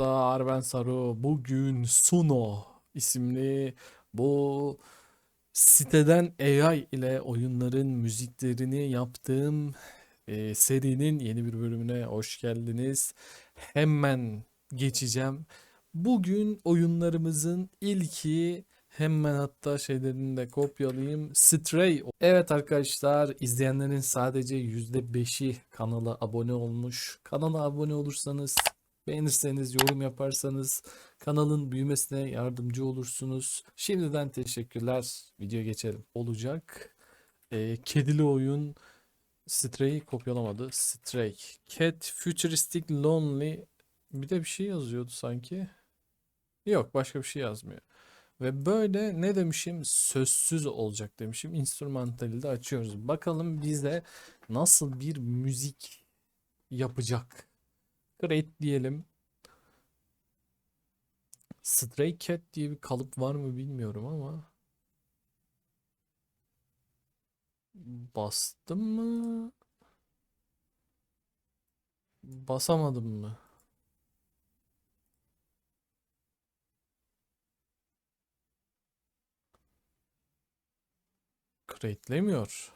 arkadaşlar ben Saru. Bugün Suno isimli bu siteden AI ile oyunların müziklerini yaptığım e, serinin yeni bir bölümüne hoş geldiniz. Hemen geçeceğim. Bugün oyunlarımızın ilki hemen hatta şeylerini de kopyalayayım. Stray. Evet arkadaşlar izleyenlerin sadece %5'i kanala abone olmuş. Kanala abone olursanız Beğenirseniz, yorum yaparsanız kanalın büyümesine yardımcı olursunuz. Şimdiden teşekkürler. Video geçelim. Olacak. Ee, kedili oyun Stray kopyalamadı. Stray. Cat Futuristic Lonely bir de bir şey yazıyordu sanki. Yok başka bir şey yazmıyor. Ve böyle ne demişim? Sözsüz olacak demişim. Instrumental'i de açıyoruz. Bakalım bize nasıl bir müzik yapacak. Great diyelim. Stray Cat diye bir kalıp var mı bilmiyorum ama. Bastım mı? Basamadım mı? Crate'lemiyor.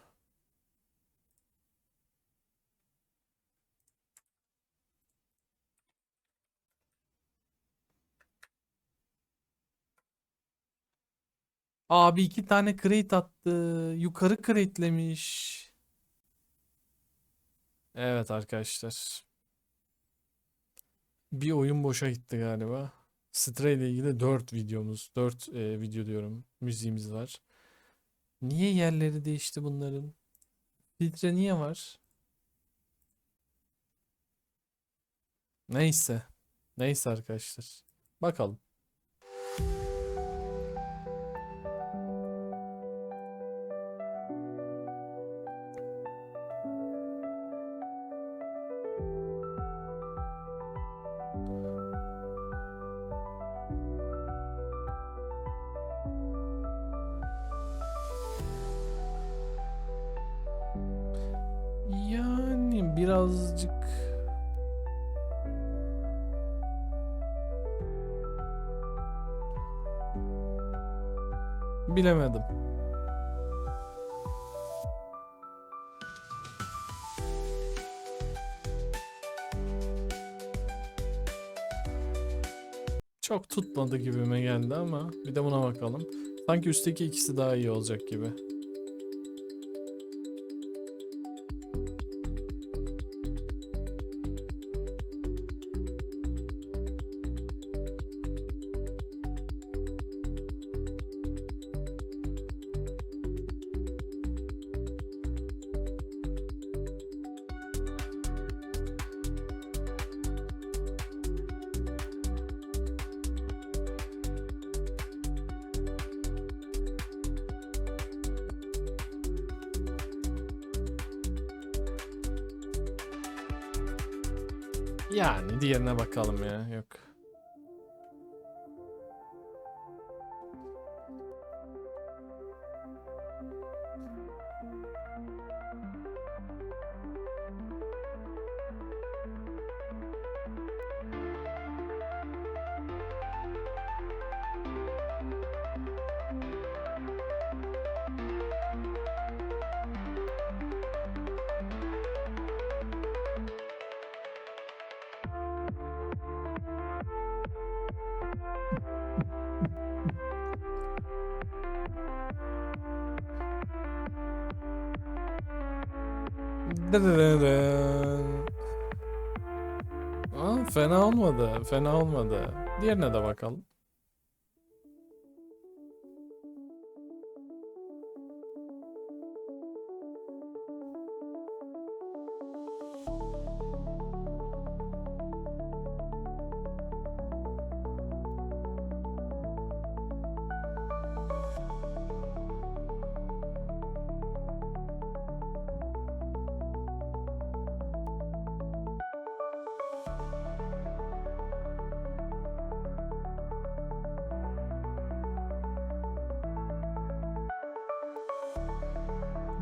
Abi iki tane crate attı. Yukarı crate'lemiş. Evet arkadaşlar. Bir oyun boşa gitti galiba. Stray ile ilgili 4 videomuz, 4 e, video diyorum, müziğimiz var. Niye yerleri değişti bunların? Filtre niye var? Neyse. Neyse arkadaşlar. Bakalım. Birazcık bilemedim. Çok tutmadı gibime geldi ama bir de buna bakalım. Sanki üstteki ikisi daha iyi olacak gibi. Yani diğerine bakalım ya. Yok. Aa, fena olmadı. Fena olmadı. Diğerine de bakalım.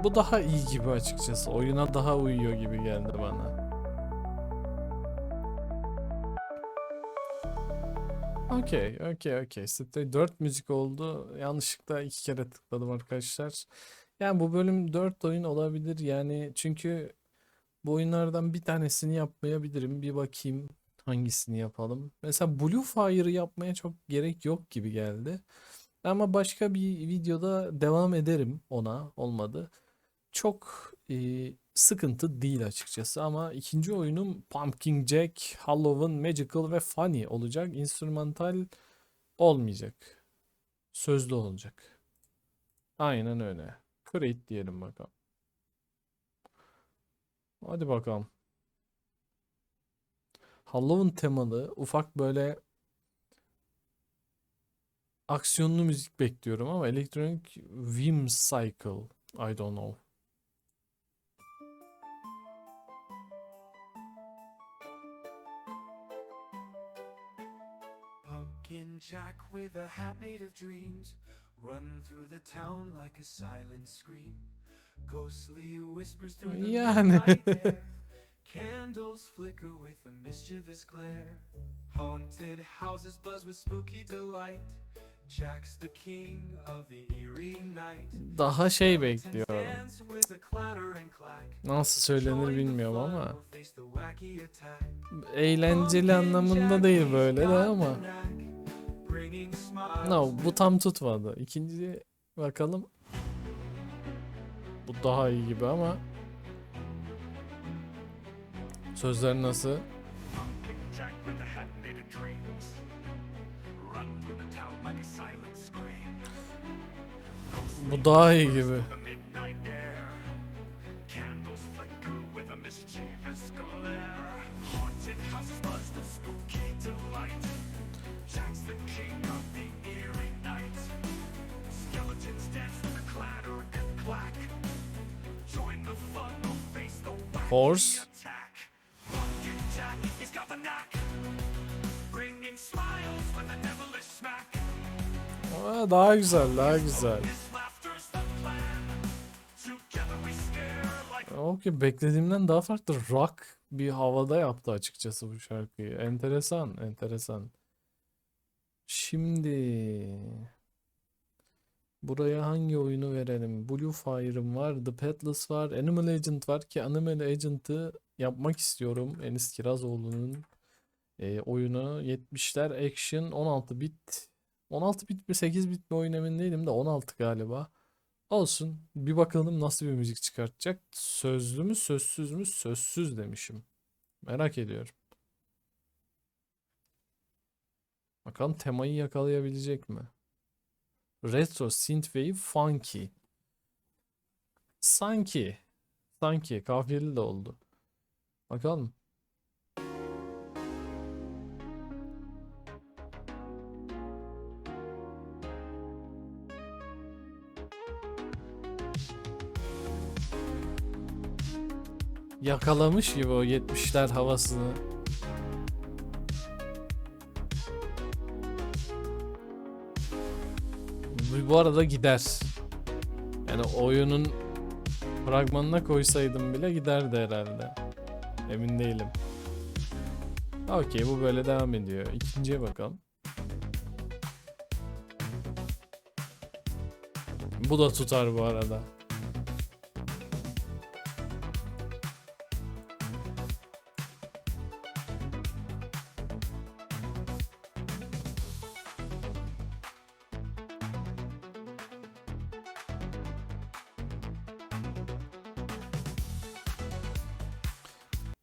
Bu daha iyi gibi açıkçası. Oyuna daha uyuyor gibi geldi bana. Okey, okey, okey. Site 4 müzik oldu. Yanlışlıkla iki kere tıkladım arkadaşlar. Yani bu bölüm 4 oyun olabilir. Yani çünkü bu oyunlardan bir tanesini yapmayabilirim. Bir bakayım hangisini yapalım. Mesela Blue Fire'ı yapmaya çok gerek yok gibi geldi. Ama başka bir videoda devam ederim ona. Olmadı. Çok e, sıkıntı değil açıkçası ama ikinci oyunum Pumpkin Jack, Halloween, Magical ve Funny olacak. Instrumental olmayacak. Sözlü olacak. Aynen öyle. Create diyelim bakalım. Hadi bakalım. Halloween temalı ufak böyle aksiyonlu müzik bekliyorum ama Electronic Whim Cycle. I don't know. With a hat made of dreams, run through the town like a silent scream. Ghostly whispers through the Yani. air. Candles flicker with a mischievous glare. Haunted houses buzz with spooky delight. Jack's the king of the eerie night. Daha şey bekliyorum. Nasıl söylenir bilmiyorum ama eğlenceli anlamında değil böyle de ama. No, bu tam tutmadı. İkinci bakalım. Bu daha iyi gibi ama. Sözler nasıl? Bu daha iyi gibi. Horse. Jack, daha güzel, daha güzel. Okey, beklediğimden daha farklı rock bir havada yaptı açıkçası bu şarkıyı. Enteresan, enteresan. Şimdi buraya hangi oyunu verelim? Blue Fire'ım var, The Petless var, Animal Agent var ki Animal Agent'ı yapmak istiyorum. Enis Kirazoğlu'nun e, oyunu 70'ler action 16 bit 16 bit mi 8 bit mi oyun emin değilim de 16 galiba. Olsun. Bir bakalım nasıl bir müzik çıkartacak. Sözlü mü, sözsüz mü? Sözsüz demişim. Merak ediyorum. Bakalım temayı yakalayabilecek mi? Retro, synthwave, funky. Sanki. Sanki. Kafiyeli de oldu. Bakalım. Yakalamış gibi o 70'ler havasını. Bu, arada gider. Yani oyunun fragmanına koysaydım bile giderdi herhalde. Emin değilim. Okey bu böyle devam ediyor. İkinciye bakalım. Bu da tutar bu arada.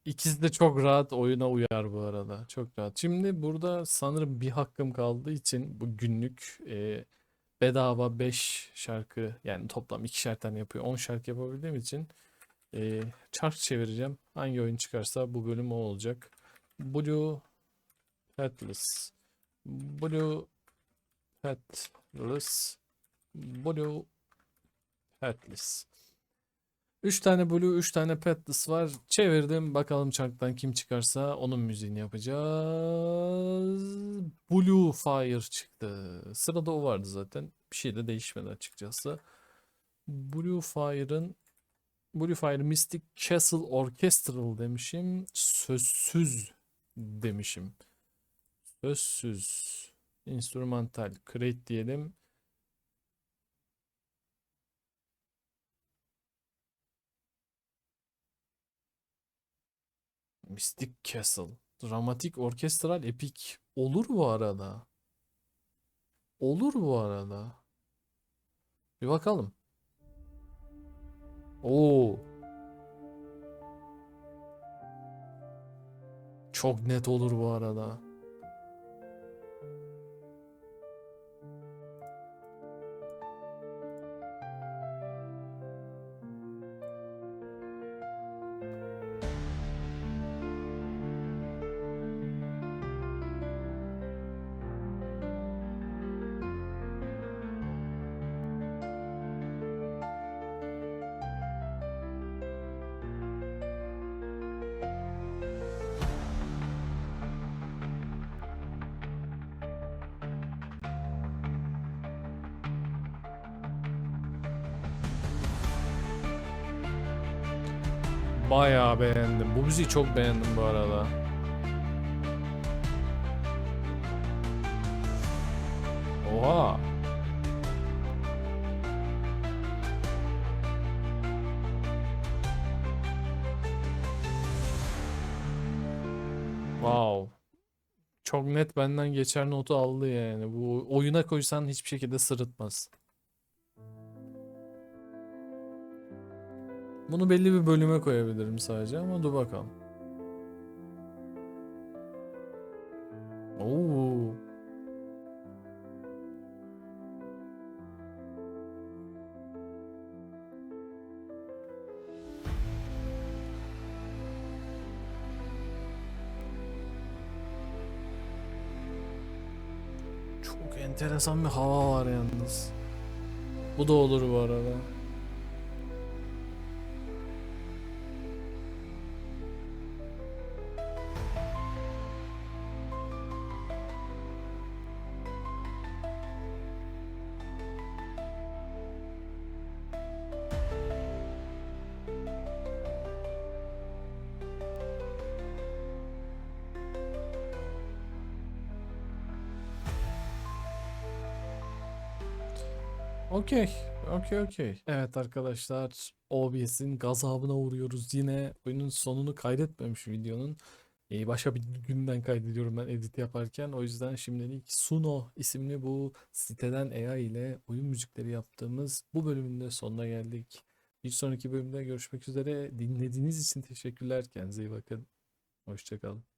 İkisi de çok rahat oyuna uyar bu arada. Çok rahat. Şimdi burada sanırım bir hakkım kaldığı için bu günlük e, bedava 5 şarkı yani toplam 2'şer tane yapıyor. 10 şarkı yapabildiğim için e, çark çevireceğim. Hangi oyun çıkarsa bu bölüm o olacak. Blue Petless. Blue Petless. Blue Petless. 3 tane Blue, 3 tane Petless var. Çevirdim. Bakalım çarktan kim çıkarsa onun müziğini yapacağız. Blue Fire çıktı. Sırada o vardı zaten. Bir şey de değişmedi açıkçası. Blue Fire'ın Blue Fire Mystic Castle Orchestral demişim. Sözsüz demişim. Sözsüz. Instrumental create diyelim. Mystic Castle. Dramatik, orkestral, epik. Olur bu arada. Olur bu arada. Bir bakalım. Oo. Çok net olur bu arada. Bayağı beğendim. Bu müziği çok beğendim bu arada. Oha. Wow. Çok net benden geçer notu aldı yani. Bu oyuna koysan hiçbir şekilde sırıtmaz. Bunu belli bir bölüme koyabilirim sadece ama dur bakalım. Oo. Çok enteresan bir hava var yalnız. Bu da olur bu arada. Okey. Okey okey. Evet arkadaşlar OBS'in gazabına uğruyoruz yine. Oyunun sonunu kaydetmemiş videonun. Ee, başka bir günden kaydediyorum ben edit yaparken. O yüzden şimdilik Suno isimli bu siteden AI ile oyun müzikleri yaptığımız bu bölümün de sonuna geldik. Bir sonraki bölümde görüşmek üzere. Dinlediğiniz için teşekkürler. Kendinize iyi bakın. Hoşçakalın.